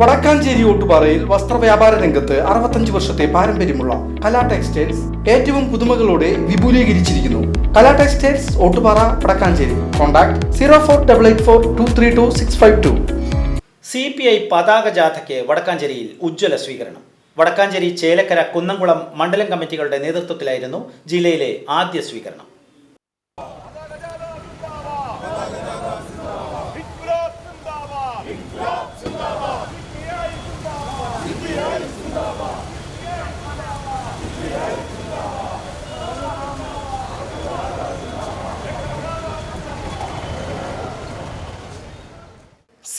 വടക്കാഞ്ചേരി ഓട്ടുപാറയിൽ വസ്ത്രവ്യാപാര രംഗത്ത് അറുപത്തഞ്ച് വർഷത്തെ പാരമ്പര്യമുള്ള കലാ ടെക്സ്റ്റൈൽസ് ഏറ്റവും പുതുമകളോടെ വിപുലീകരിച്ചിരിക്കുന്നു. Kala textiles Ottupara Vadakkanchery. Contact zero four double eight four two three two six five two. C P I പതാക ജാഥയ്ക്ക് വടക്കാഞ്ചേരിയിൽ ഉജ്ജ്വല സ്വീകരണം. വടക്കാഞ്ചേരി ചേലക്കര കുന്നംകുളം മണ്ഡലം കമ്മിറ്റികളുടെ നേതൃത്വത്തിലായിരുന്നു ജില്ലയിലെ ആദ്യ സ്വീകരണം.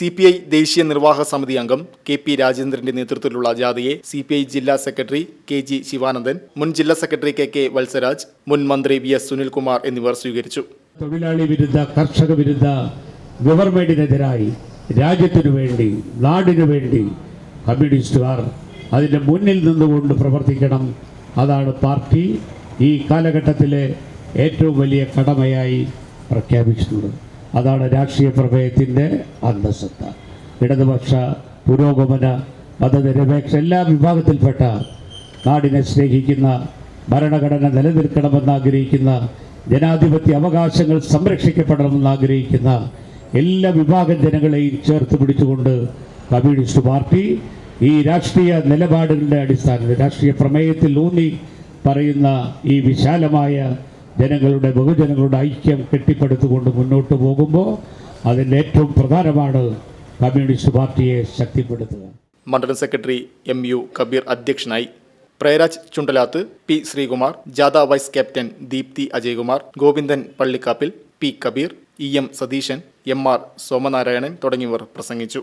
സി പി ഐ ദേശീയ നിർവാഹക സമിതി അംഗം കെ പി രാജേന്ദ്രന്റെ നേതൃത്വത്തിലുള്ള ജാഥയെ സി പി ഐ ജില്ലാ സെക്രട്ടറി കെ ജി ശിവാനന്ദൻ മുൻ ജില്ലാ സെക്രട്ടറി കെ കെ വത്സരാജ് മുൻ മന്ത്രി വി എസ് സുനിൽകുമാർ എന്നിവർ സ്വീകരിച്ചു. തൊഴിലാളി വിരുദ്ധ കർഷക വിരുദ്ധ ഗവൺമെന്റിനെതിരായി രാജ്യത്തിനു വേണ്ടി നാടിനു വേണ്ടി കമ്മ്യൂണിസ്റ്റുകാർ അതിന്റെ മുന്നിൽ നിന്നുകൊണ്ട് പ്രവർത്തിക്കണം. അതാണ് പാർട്ടി ഈ കാലഘട്ടത്തിലെ ഏറ്റവും വലിയ കടമയായി പ്രഖ്യാപിച്ചിട്ടുള്ളത്. അതാണ് രാഷ്ട്രീയ പ്രമേയത്തിന്റെ അന്തസ്സത്ത. ഇടതുപക്ഷ പുരോഗമന മതനിരപേക്ഷ എല്ലാ വിഭാഗത്തിൽപ്പെട്ട നാടിനെ സ്നേഹിക്കുന്ന ഭരണഘടന നിലനിൽക്കണമെന്ന് ആഗ്രഹിക്കുന്ന ജനാധിപത്യ അവകാശങ്ങൾ സംരക്ഷിക്കപ്പെടണമെന്ന് ആഗ്രഹിക്കുന്ന എല്ലാ വിഭാഗം ജനങ്ങളെയും ചേർത്ത് പിടിച്ചുകൊണ്ട് കമ്മ്യൂണിസ്റ്റ് പാർട്ടി ഈ രാഷ്ട്രീയ നിലപാടുകളുടെ അടിസ്ഥാനത്തിൽ രാഷ്ട്രീയ പ്രമേയത്തിൽ ഊന്നി പറയുന്ന ഈ വിശാലമായ ജനങ്ങളുടെ ബഹുജനങ്ങളുടെ ഐക്യം കെട്ടിപ്പടുത്തുകൊണ്ട് മുന്നോട്ട് പോകുമ്പോൾ അതിന്റെ ഏറ്റവും പ്രധാനമാണ് കമ്മ്യൂണിസ്റ്റ് പാർട്ടിയെ ശക്തിപ്പെടുത്തുക. മണ്ഡലം സെക്രട്ടറി എം യു കബീർ അധ്യക്ഷനായി പ്രയരാജ് ചുണ്ടലാത്ത് പി ശ്രീകുമാർ ജാഥ vice captain Deepthi Ajaykumar Govindan Pallikkappil P Kabeer E M Satheesan M R Somanarayanan തുടങ്ങിയവർ പ്രസംഗിച്ചു.